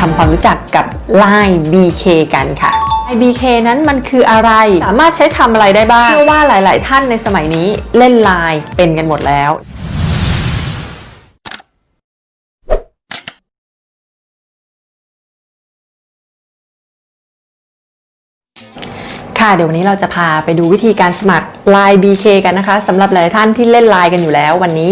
ทำความรู้จักกับ Line BK กันค่ะ Line BK นั้นมันคืออะไร สามารถใช้ทำอะไรได้บ้าง เชื่อว่าหลาย ๆ ท่านในสมัยนี้เล่น Line เป็นกันหมดแล้ว ค่ะเดี๋ยววันนี้เราจะพาไปดูวิธีการสมัคร Line BK กันนะคะสำหรับหลายท่านที่เล่น Line กันอยู่แล้ว วันนี้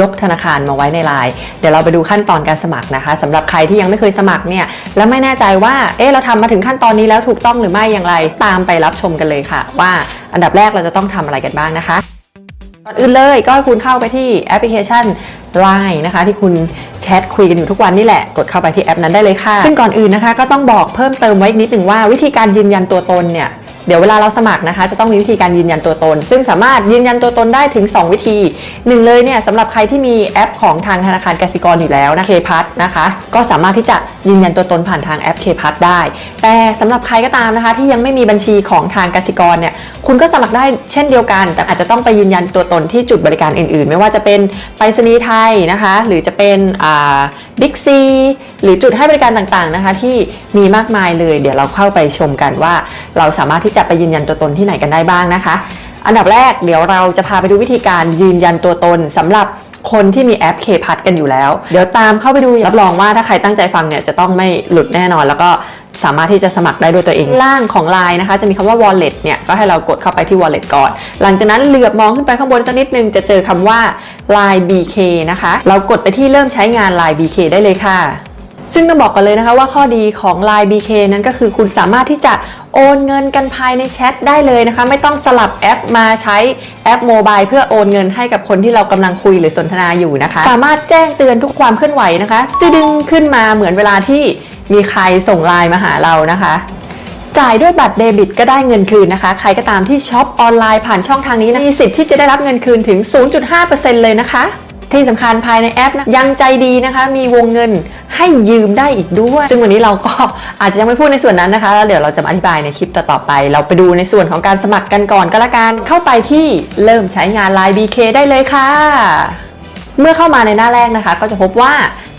ยกธนาคารมาไว้ใน Line เดี๋ยวเราไปดูขั้นตอนการสมัครนะคะสำหรับใครที่ยังไม่เคยสมัครเนี่ยแล้วไม่แน่ใจว่าเอ๊ะเราทำมาถึงขั้นตอนนี้แล้วถูกต้องหรือไม่อย่างไร ตามไปรับชมกันเลยค่ะ ว่าอันดับแรกเราจะต้องทำอะไรกันบ้างนะคะก่อนอื่นเลยก็คุณเข้าไปที่แอปพลิเคชัน Line นะคะ ที่คุณแชทคุยกันอยู่ทุกวันนี่แหละ กดเข้าไปที่แอปนั้นได้เลยค่ะ ซึ่งก่อนอื่นนะคะ ก็ต้องบอกเพิ่มเติมไว้อีกนิดหนึ่งว่าวิธีการยืนยันตัวตนเนี่ย เดี๋ยวเวลาเราสมัครนะคะ จะต้องมีวิธีการยืนยันตัวตน ซึ่งสามารถยืนยันตัวตนได้ถึง 2 วิธีหนึ่งเลยเนี่ยสำหรับใครที่มีแอปของทางธนาคารกสิกรอยู่แล้วนะเคพัทนะคะ ก็สามารถที่จะยืนยันตัวตนผ่านทางแอปเคพัทได้ แต่สำหรับใครก็ตามนะคะ ที่ยังไม่มีบัญชีของทางกสิกรเนี่ยคุณก็สมัครได้เช่นเดียวกัน แต่อาจจะต้องไปยืนยันตัวตนที่จุดบริการอื่น ๆ ไม่ว่าจะเป็นไปรษณีย์ไทยนะคะ หรือจะเป็นบิ๊กซีหรือจุดให้บริการต่างๆนะคะ ที่มีมากมายเลย เดี๋ยวเราเข้าไปชมกันว่าเราสามารถที่จะไปยืนยันตัวตนที่ไหนกันได้บ้างนะคะ อันดับแรกเดี๋ยวเราจะพาไปดูวิธีการยืนยันตัวตนสำหรับคนที่มีแอปเคพัทกันอยู่แล้ว เดี๋ยวตามเข้าไปดูรับรองว่าถ้าใครตั้งใจฟังเนี่ยจะต้องไม่หลุดแน่นอนแล้วก็สามารถที่จะสมัครได้ด้วยตัวเอง ล่างของ Line นะคะ จะมีคำว่า wallet เนี่ย ก็ให้เรากดเข้าไปที่ wallet ก่อน หลังจากนั้นเหลือบมองขึ้นไปข้างบนสักนิดนึง จะเจอคำว่า Line BK นะคะ เรากดไปที่เริ่มใช้งาน Line BK ได้เลยค่ะ ซึ่งต้องบอกกันเลยนะคะว่าข้อดีของ Line BK นั้นก็คือคุณสามารถที่จะโอนเงินกันภายในแชทได้เลยนะคะ ไม่ต้องสลับแอปมาใช้แอปโมบายเพื่อโอนเงินให้กับคนที่เรากำลังคุยหรือสนทนาอยู่นะคะ สามารถแจ้งเตือนทุกความเคลื่อนไหวนะคะจะดึงขึ้นมาเหมือนเวลาที่มีใครส่งไลน์มาหาเรานะคะจ่ายด้วยบัตรเดบิตก็ได้เงินคืนนะคะ ใครก็ตามที่ช็อปออนไลน์ผ่านช่องทางนี้นะมีสิทธิ์ที่จะได้รับเงินคืนถึง 0.5%เลยนะคะ ที่สำคัญภายในแอปนะยังใจดีนะคะมีวงเงินให้ยืมได้อีกด้วย ซึ่งวันนี้เราก็อาจจะยังไม่พูดในส่วนนั้นนะคะแล้วเดี๋ยวเราจะอธิบายในคลิปต่อๆไป เราไปดูในส่วนของการสมัครกันก่อนก็แล้วกันเข้าไปที่เริ่มใช้งาน Line BK ได้เลยค่ะ เมื่อเข้ามาในหน้าแรกนะคะ ก็จะพบว่า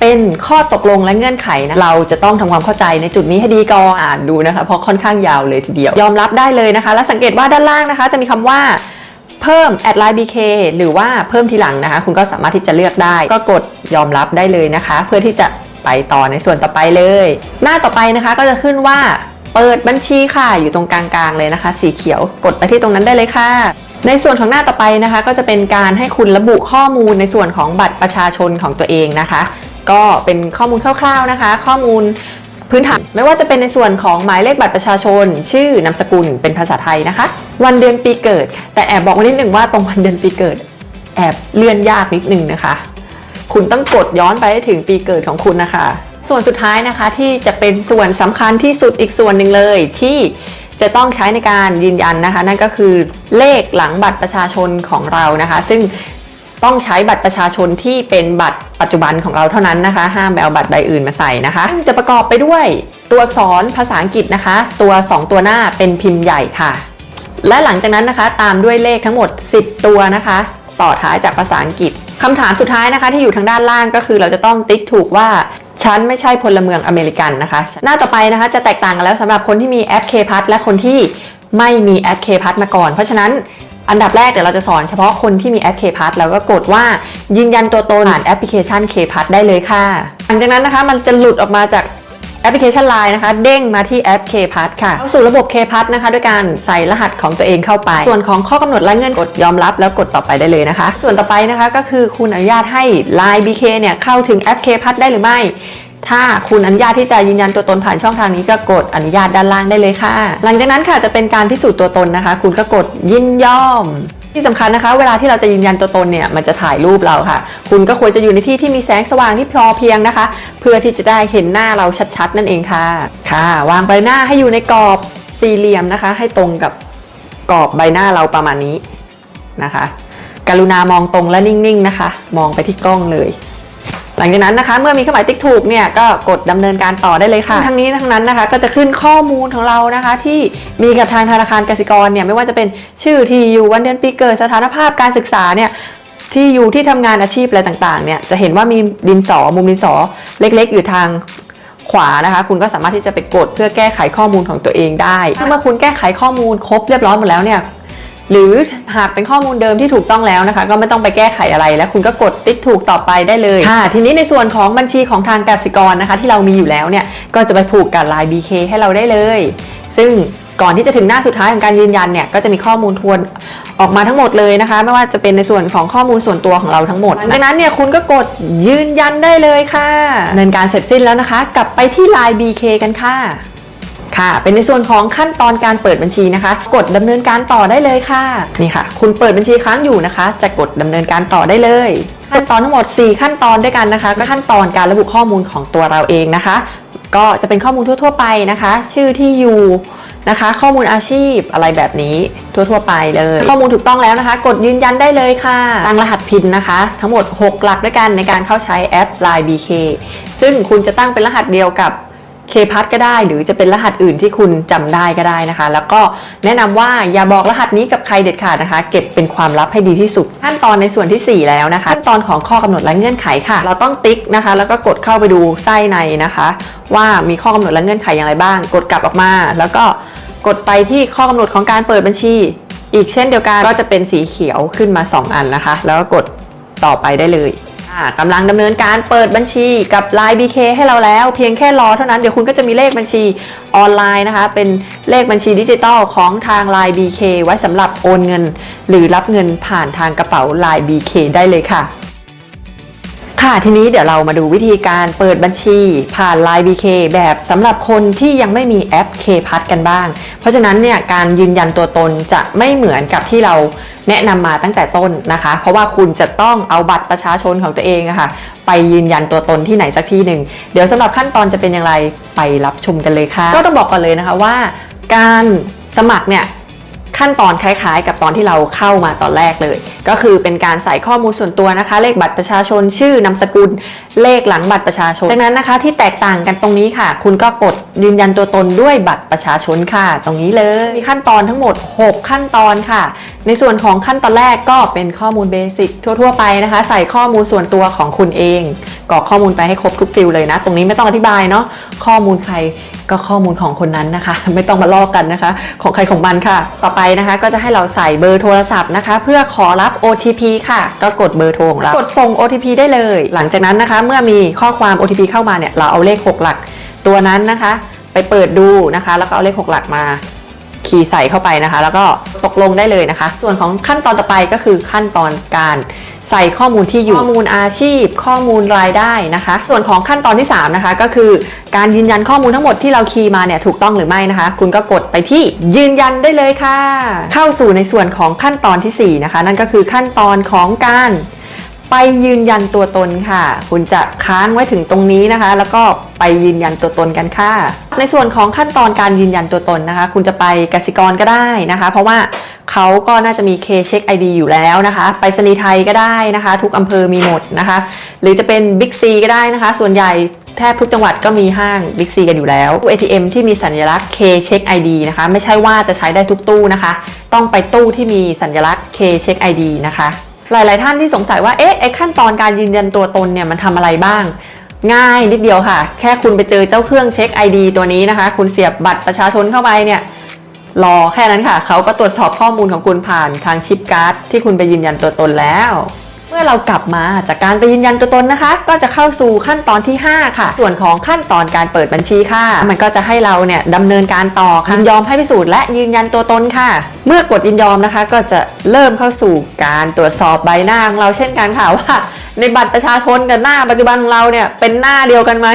เป็นข้อตกลงและเงื่อนไขนะเราจะต้องทำความเข้าใจในจุดนี้ให้ดีก่อนอ่านดูนะคะเพราะค่อนข้างยาวเลยทีเดียว ยอมรับได้เลยนะคะ และสังเกตว่าด้านล่างนะคะ จะมีคำว่า เพิ่ม add line bk หรือว่าเพิ่มทีหลังนะคะ คุณก็สามารถที่จะเลือกได้ ก็กดยอมรับได้เลยนะคะ เพื่อที่จะไปต่อในส่วนต่อไปเลย หน้าต่อไปนะคะก็จะขึ้นว่าเปิดบัญชีค่ะอยู่ตรงกลางๆเลยนะคะ สีเขียวกดไปที่ตรงนั้นได้เลยค่ะ ในส่วนของหน้าต่อไปนะคะ ก็จะเป็นการให้คุณระบุข้อมูลในส่วนของบัตรประชาชนของตัวเองนะคะ ก็เป็นข้อมูลคร่าว ๆนะคะ ข้อมูล พื้นฐานไม่ว่าจะเป็นในส่วนของหมายเลขบัตรประชาชน ชื่อนามสกุลเป็นภาษาไทยนะคะ วันเดือนปีเกิด แต่แอบบอกไว้นิดหนึ่งว่าตรงวันเดือนปีเกิด แอบเลื่อนยากนิดนึงนะคะ คุณต้องกดย้อนไปให้ถึงปีเกิดของคุณนะคะ ส่วนสุดท้ายนะคะที่จะเป็นส่วนสำคัญที่สุดอีกส่วนหนึ่งเลยที่จะต้องใช้ในการยืนยันนะคะ นั่นก็คือเลขหลังบัตรประชาชนของเรานะคะ ซึ่ง ต้องใช้บัตรประชาชนที่เป็นบัตรปัจจุบันของเราเท่านั้นนะคะ ห้ามไปเอาบัตรใบอื่นมาใส่นะคะ จะประกอบไปด้วยตัวอักษรภาษาอังกฤษนะคะ ตัว 2 ตัวหน้าเป็นพิมพ์ใหญ่ค่ะ และหลังจากนั้นนะคะ ตามด้วยเลขทั้งหมด 10 ตัวนะคะ ต่อท้ายจากภาษาอังกฤษคำถามสุดท้ายนะคะที่อยู่ทางด้านล่างก็คือเราจะต้องติ๊กถูกว่าฉันไม่ใช่พลเมืองอเมริกันนะคะ หน้าต่อไปนะคะจะแตกต่างกันแล้วสำหรับคนที่มีแอป k p a s และคนที่ไม่มีแอป k p a s มาก่อน เพราะฉะนั้น อันดับแรกเดี๋ยวเราจะสอนเฉพาะคนที่มีแอป k p a s แล้วก็กดว่ายืนยันตัวตนผ่านแอปพลิเคชัน k p a s ได้เลยค่ะ หลังจากนั้นนะคะมันจะหลุดออกมาจากแอปพลิเคชัน Line นะคะ เด้งมาที่แอป KPass ค่ะเข้าสู่ระบบ KPass นะคะด้วยการใส่รหัสของตัวเองเข้าไป ส่วนของข้อกำหนดและเงื่อนกดยอมรับแล้วกดต่อไปได้เลยนะคะ ส่วนต่อไปนะคะก็คือคุณอนุญาตให้ Line BK เนี่ยเข้าถึงแอป KPass ได้หรือไม่ ถ้าคุณอนุญาตที่จะยืนยันตัวตนผ่านช่องทางนี้ก็กดอนุญาตด้านล่างได้เลยค่ะ หลังจากนั้นค่ะจะเป็นการพิสูจน์ตัวตนนะคะ คุณก็กดยินยอมที่สำคัญนะคะ เวลาที่เราจะยืนยันตัวตนเนี่ยมันจะถ่ายรูปเราค่ะ คุณก็ควรจะอยู่ในที่ที่มีแสงสว่างที่พอเพียงนะคะ เพื่อที่จะได้เห็นหน้าเราชัดๆ นั่นเองค่ะ ค่ะ วางใบหน้าให้อยู่ในกรอบสี่เหลี่ยมนะคะ ให้ตรงกับกรอบใบหน้าเราประมาณนี้นะคะ กรุณามองตรงและนิ่งๆนะคะ มองไปที่กล้องเลย หลังจากนั้นนะคะ เมื่อมีเครื่องหมายติ๊กถูกเนี่ยก็กดดำเนินการต่อได้เลยค่ะทั้งนี้ทั้งนั้นนะคะ ก็จะขึ้นข้อมูลของเรานะคะ ที่มีกับทางธนาคารกสิกรเนี่ยไม่ว่าจะเป็นชื่อที่อยู่วันเดือนปีเกิดสถานภาพการศึกษาเนี่ยที่อยู่ที่ทำงานอาชีพอะไรต่างๆเนี่ยจะเห็นว่ามีดินสอมุมดินสอเล็กๆ อยู่ทางขวานะคะ คุณก็สามารถที่จะไปกดเพื่อแก้ไขข้อมูลของตัวเองได้ เมื่อคุณแก้ไขข้อมูลครบเรียบร้อยหมดแล้วเนี่ย หรือหากเป็นข้อมูลเดิมที่ถูกต้องแล้วนะคะ ก็ไม่ต้องไปแก้ไขอะไร แล้วคุณก็กดติ๊กถูกต่อไปได้เลยค่ะ ทีนี้ในส่วนของบัญชีของทางกสิกรนะคะ ที่เรามีอยู่แล้วเนี่ยก็จะไปผูกกับ Line BK ให้เราได้เลย ซึ่งก่อนที่จะถึงหน้าสุดท้ายของการยืนยันเนี่ยก็จะมีข้อมูลทวนออกมาทั้งหมดเลยนะคะ ไม่ว่าจะเป็นในส่วนของข้อมูลส่วนตัวของเราทั้งหมดดังนั้นเนี่ยคุณก็กดยืนยันได้เลยค่ะดำเนินการเสร็จสิ้นแล้วนะคะ กลับไปที่ Line BK กันค่ะ ค่ะ เป็นในส่วนของขั้นตอนการเปิดบัญชีนะคะ กดดำเนินการต่อได้เลยค่ะนี่ค่ะ คุณเปิดบัญชีค้างอยู่นะคะ จะกดดำเนินการต่อได้เลยขั้นตอนทั้งหมด 4 ขั้นตอนด้วยกันนะคะก็ขั้นตอนการระบุข้อมูลของตัวเราเองนะคะ ก็จะเป็นข้อมูลทั่ว ๆ ไปนะคะ ชื่อที่อยู่นะคะ ข้อมูลอาชีพอะไรแบบนี้ทั่ว ๆ ไปเลย ข้อมูลถูกต้องแล้วนะคะ กดยืนยันได้เลยค่ะตั้งรหัสพินนะคะ ทั้งหมด 6 หลักด้วยกันในการเข้าใช้แอป Line BK ซึ่งคุณจะตั้งเป็นรหัสเดียวกับ เคพัทก็ได้ หรือจะเป็นรหัสอื่นที่คุณจำได้ก็ได้นะคะ แล้วก็แนะนำว่าอย่าบอกรหัสนี้กับใครเด็ดขาดนะคะ เก็บเป็นความลับให้ดีที่สุด ขั้นตอนในส่วนทีสี่4 แล้วนะคะ ขั้นตอนของข้อกำหนดและเงื่อนไขค่ะ เราต้องติ๊กนะคะ แล้วก็กดเข้าไปดูไส้ในนะคะ ว่ามีข้อกำหนดและเงื่อนไขอย่างไรบ้าง กดกลับออกมา แล้วก็กดไปที่ข้อกำหนดของการเปิดบัญชี อีกเช่นเดียวกันก็จะเป็นสีเขียวขึ้นมา 2 อันนะคะ แล้วก็กดต่อไปได้เลย กำลังดำเนินการเปิดบัญชีกับ Line BK ให้เราแล้ว เพียงแค่รอเท่านั้นเดี๋ยวคุณก็จะมีเลขบัญชีออนไลน์นะคะ เป็นเลขบัญชีดิจิตอลของทาง Line BK ไว้สำหรับโอนเงิน หรือรับเงินผ่านทางกระเป๋า Line BK ได้เลยค่ะ ค่ะทีนี้เดี๋ยวเรามาดูวิธีการเปิดบัญชีผ่าน Line BK แบบสำหรับคนที่ยังไม่มีแอป K พัทกันบ้าง เพราะฉะนั้นเนี่ยการยืนยันตัวตนจะไม่เหมือนกับที่เราแนะนำมาตั้งแต่ต้นนะคะ เพราะว่าคุณจะต้องเอาบัตรประชาชนของตัวเองอะค่ะไปยืนยันตัวตนที่ไหนสักที่หนึ่งเดี๋ยวสำหรับขั้นตอนจะเป็นอย่างไรไปรับชมกันเลยค่ะ ก็ต้องบอกก่อนเลยนะคะว่า การสมัครเนี่ย ขั้นตอนคล้ายๆ กับตอนที่เราเข้ามาตอนแรกเลย ก็คือเป็นการใส่ข้อมูลส่วนตัวนะคะ เลขบัตรประชาชนชื่อนามสกุล เลขหลังบัตรประชาชน จากนั้นนะคะที่แตกต่างกันตรงนี้ค่ะ คุณก็กดยืนยันตัวตนด้วยบัตรประชาชนค่ะ ตรงนี้เลยมีขั้นตอนทั้งหมด 6 ขั้นตอนค่ะ ในส่วนของขั้นตอนแรกก็เป็นข้อมูลเบสิกทั่วๆ ไปนะคะ ใส่ข้อมูลส่วนตัวของคุณเอง กรอกข้อมูลไปให้ครบทุกฟิลเลยนะ ตรงนี้ไม่ต้องอธิบายเนาะข้อมูลใครก็ข้อมูลของคนนั้นนะคะ ไม่ต้องมาลอกกันนะคะ ของใครของมันค่ะ ต่อไปนะคะ ก็จะให้เราใส่เบอร์โทรศัพท์นะคะ เพื่อขอรับ OTP ค่ะ ก็กดเบอร์โทรของเรากดส่ง OTP ได้เลย หลังจากนั้นนะคะ เมื่อมีข้อความ OTP เข้ามาเนี่ยเราเอาเลข 6 หลัก ตัวนั้นนะคะ ไปเปิดดูนะคะ แล้วก็เอาเลข 6 หลักมาคีย์ใส่เข้าไปนะคะ แล้วก็ตกลงได้เลยนะคะ ส่วนของขั้นตอนต่อไปก็คือขั้นตอนการ ใส่ข้อมูลที่อยู่ข้อมูลอาชีพ ข้อมูลรายได้นะคะ ส่วนของขั้นตอนที่ 3 นะคะ ก็คือการยืนยันข้อมูลทั้งหมดที่เราคีย์มาเนี่ยถูกต้องหรือไม่นะคะ คุณก็กดไปที่ยืนยันได้เลยค่ะ เข้าสู่ในส่วนของขั้นตอนทีสี่4 นะคะ นั่นก็คือขั้นตอนของการ ไปยืนยันตัวตนค่ะ คุณจะค้างไว้ถึงตรงนี้นะคะ แล้วก็ไปยืนยันตัวตนกันค่ะ ในส่วนของขั้นตอนการยืนยันตัวตนนะคะ คุณจะไปกสิกรก็ได้นะคะ เพราะว่าเขาก็น่าจะมีเคเช็ค ID อยู่แล้วนะคะ ไปสนีไทยก็ได้นะคะ ทุกอำเภอมีหมดนะคะ หรือจะเป็นบิ๊กซีก็ได้นะคะ ส่วนใหญ่แทบทุกจังหวัดก็มีห้างบิ๊กซีกันอยู่แล้วตู้ ATM ที่มีสัญลักษณ์ K Check ID นะคะ ไม่ใช่ว่าจะใช้ได้ทุกตู้นะคะ ต้องไปตู้ที่มีสัญลักษณ์ K Check ID นะคะ หลาย ๆ ท่านที่สงสัยว่าเอ๊ะไอ้ขั้นตอนการยืนยันตัวตนเนี่ยมันทำอะไรบ้าง ง่ายนิดเดียวค่ะ แค่คุณไปเจอเจ้าเครื่องเช็ค ID ตัวนี้นะคะ คุณเสียบบัตรประชาชนเข้าไปเนี่ยรอแค่นั้นค่ะ เขาก็ตรวจสอบข้อมูลของคุณผ่านทางชิปการ์ดที่คุณไปยืนยันตัวตนแล้ว เมื่อเรากลับมาจากการไปยืนยันตัวตนนะคะ ก็จะเข้าสู่ขั้นตอนที่ 5 ค่ะ ส่วนของขั้นตอนการเปิดบัญชีค่ะ มันก็จะให้เราเนี่ยดำเนินการต่อค่ะยินยอมให้พิสูจน์และยืนยันตัวตนค่ะ เมื่อกดยินยอมนะคะ ก็จะเริ่มเข้าสู่การตรวจสอบใบหน้าของเราเช่นกันค่ะว่าในบัตรประชาชนกับหน้าปัจจุบันของเราเนี่ยเป็นหน้าเดียวกันไหม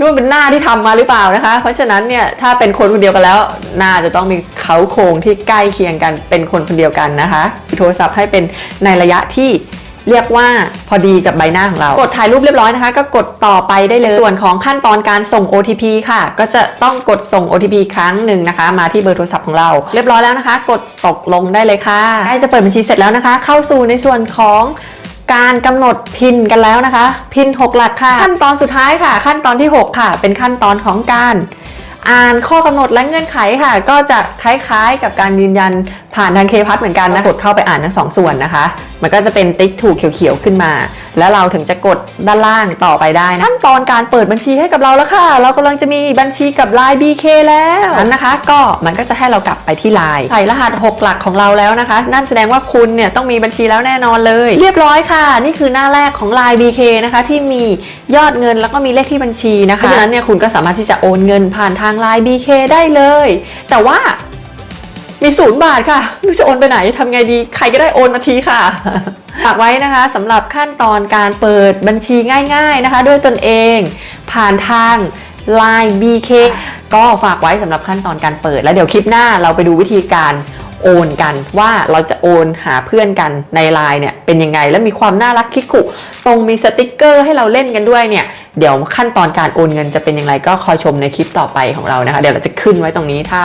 นู่นเป็นหน้าที่ทำมาหรือเปล่านะคะ เพราะฉะนั้นเนี่ยถ้าเป็นคนคนเดียวกันแล้วหน้าจะต้องมีเขาโครงที่ใกล้เคียงกันเป็นคนคนเดียวกันนะคะโทรศัพท์ให้เป็นในระยะที่ เรียกว่าพอดีกับใบหน้าของเรา กดถ่ายรูปเรียบร้อยนะคะ ก็กดต่อไปได้เลย ส่วนของขั้นตอนการส่ง OTP ค่ะ ก็จะต้องกดส่ง OTP ครั้งหนึ่งนะคะ มาที่เบอร์โทรศัพท์ของเรา เรียบร้อยแล้วนะคะ กดตกลงได้เลยค่ะใกล้จะเปิดบัญชีเสร็จแล้วนะคะ เข้าสู่ในส่วนของการกำหนดพินกันแล้วนะคะ พิน 6 หลักค่ะ ขั้นตอนสุดท้ายค่ะ ขั้นตอนที่ 6 ค่ะ เป็นขั้นตอนของการอ่านข้อกำหนดและเงื่อนไขค่ะ ก็จะคล้ายๆกับการยืนยันผ่านทางเคพัทเหมือนกันนะกดเข้าไปอ่านทั้งสองส่วนนะคะ มันก็จะเป็นติ๊กถูกเขียวๆขึ้นมา แล้วเราถึงจะกดด้านล่างต่อไปได้นะขั้นตอนการเปิดบัญชีให้กับเราแล้วค่ะ เรากำลังจะมีบัญชีกับ Line BK แล้วนั้นนะคะ ก็มันก็จะให้เรากลับไปที่ Line ใส่รหัส 6 หลักของเราแล้วนะคะ นั่นแสดงว่าคุณเนี่ยต้องมีบัญชีแล้วแน่นอนเลย เรียบร้อยค่ะ นี่คือหน้าแรกของ Line BK นะคะ ที่มียอดเงินแล้วก็มีเลขที่บัญชีนะคะเพราะฉะนั้นเนี่ยคุณก็สามารถที่จะโอนเงินผ่านทาง Line BK ได้เลย แต่ว่า มีศูนย์บาทค่ะไม่รู้จะโอนไปไหนทำไงดี ใครก็ได้โอนมาทีค่ะฝากไว้นะคะสำหรับขั้นตอนการเปิดบัญชีง่ายๆนะคะ ด้วยตนเองผ่านทาง Line BK ก็ฝากไว้สำหรับขั้นตอนการเปิด แล้วเดี๋ยวคลิปหน้าเราไปดูวิธีการโอนกันว่าเราจะโอนหาเพื่อนกันใน Line เนี่ยเป็นยังไง แล้วมีความน่ารักคิกคุตรงมีสติกเกอร์ให้เราเล่นกันด้วยเนี่ยเดี๋ยวขั้นตอนการโอนเงินจะเป็นย่างไรก็คอยชมในคลิปต่อไปของเรานะคะ เดี๋ยวเราจะขึ้นไว้ตรงนี้ถ้า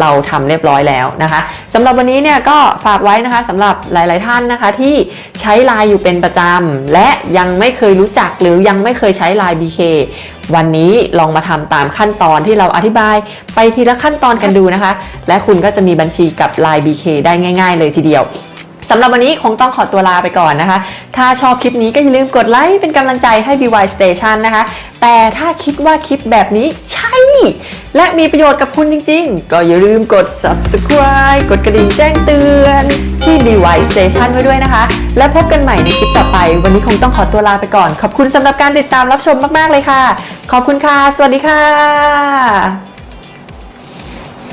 เราทำเรียบร้อยแล้วนะคะสำหรับวันนี้เนี่ยก็ฝากไว้นะคะสำหรับหลาย ๆ ท่านนะคะ ที่ใช้ไลน์อยู่เป็นประจำและยังไม่เคยรู้จักหรือยังไม่เคยใช้ไลน์ BK วันนี้ลองมาทำตามขั้นตอนที่เราอธิบายไปทีละขั้นตอนกันดูนะคะ และคุณก็จะมีบัญชีกับ Line BK ได้ง่าย ๆ เลยทีเดียวสำหรับวันนี้คงต้องขอตัวลาไปก่อนนะคะ ถ้าชอบคลิปนี้ก็อย่าลืมกดไลค์เป็นกำลังใจให้ BY Station นะคะ แต่ถ้าคิดว่าคลิปแบบนี้ และมีประโยชน์กับคุณจริง ๆ ก็อย่าลืมกด subscribe กดกระดิ่งแจ้งเตือนที่ BY Station ไว้ด้วยนะคะ และพบกันใหม่ในคลิปต่อไป วันนี้คงต้องขอตัวลาไปก่อน ขอบคุณสำหรับการติดตามรับชมมาก ๆ เลยค่ะ ขอบคุณค่ะ สวัสดีค่ะ